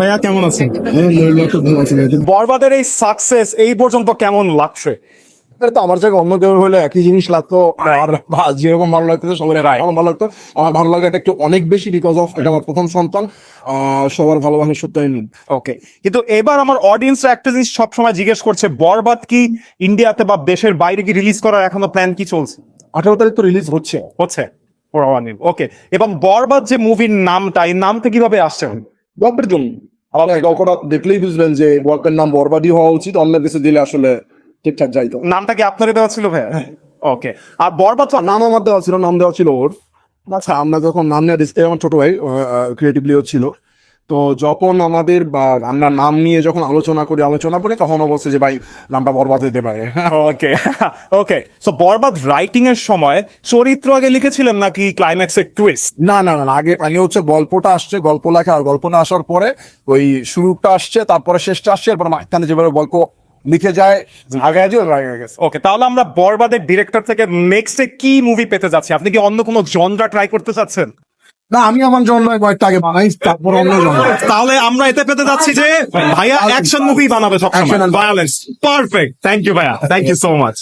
ভাইয়া কেমন আছেন? বরবাদের এই সাকসেস এই পর্যন্ত কেমন লাগছে? এটা তো আমার জায়গায় অন্য কেউ হলে একই জিনিস লাগতো আর ভা- যেরকম ভালো লাগতো সবাই আমার ভালো লাগতো। আমার ভালো লাগে এটা একটু অনেক বেশি বিকজ অফ এটা আমার প্রথম সন্তান আহ, সবার ভালোবাসা সত্যি ওকে কিন্তু এবার আমার অডিয়েন্স একটা জিনিস সবসময় জিজ্ঞেস করছে বরবাদ কি ইন্ডিয়াতে বা দেশের বাইরে কি রিলিজ করার এখনও প্ল্যান কি চলছে? আঠারো তারিখ তো রিলিজ হচ্ছে। হচ্ছে। ওকে এবং বরবাদ যে মুভির নামটা এই নামটা কীভাবে আসছে? গল্পের জন্য। আমার গল্পটা দেখলেই বুঝবেন যে ওয়ার্কের নাম বরবাদই হওয়া উচিত অন্য কিছু দিলে আসলে ঠিকঠাক যাইতো নামটা কি আপনারই দেওয়া ছিল ভাইয়া? ওকে আর বরবাদ নাম আমার দেওয়া ছিল নাম দেওয়া ছিল ওর। আচ্ছা আমরা যখন নাম নেওয়া দিচ্ছি আমার ছোট ভাই ক্রিয়েটিভলিও ছিল। তো যখন আমাদের বা আমরা নাম নিয়ে যখন আলোচনা করি আলোচনা করে তখন বলছে যে ভাই নামটা বরবাদ দিতে পারে। ওকে ওকে সো বরবাদ রাইটিং এর সময় চরিত্র আগে লিখেছিলেন নাকি ক্লাইম্যাক্সের টুইস্ট না না না আগে আগে হচ্ছে গল্পটা আসছে গল্প লেখা আর গল্প না আসার পরে ওই শুরুটা আসছে তারপরে শেষটা আসছে এরপর মাঝখানে যেভাবে গল্প লিখে যায় আগে গেছে। ওকে তাহলে আমরা বরবাদের ডিরেক্টর থেকে নেক্সটে কি মুভি পেতে যাচ্ছি? আপনি কি অন্য কোনো জনরা ট্রাই করতে চাচ্ছেন? না আমি আমার জন্য কয়েকটা আগে বানাই তারপর অন্য জন্য তাহলে আমরা এতে পেতে যাচ্ছি যে ভাইয়া অ্যাকশন মুভি বানাবে সবসময় ভায়োলেন্স পারফেক্ট। থ্যাংক ইউ ভাইয়া। Thank you so much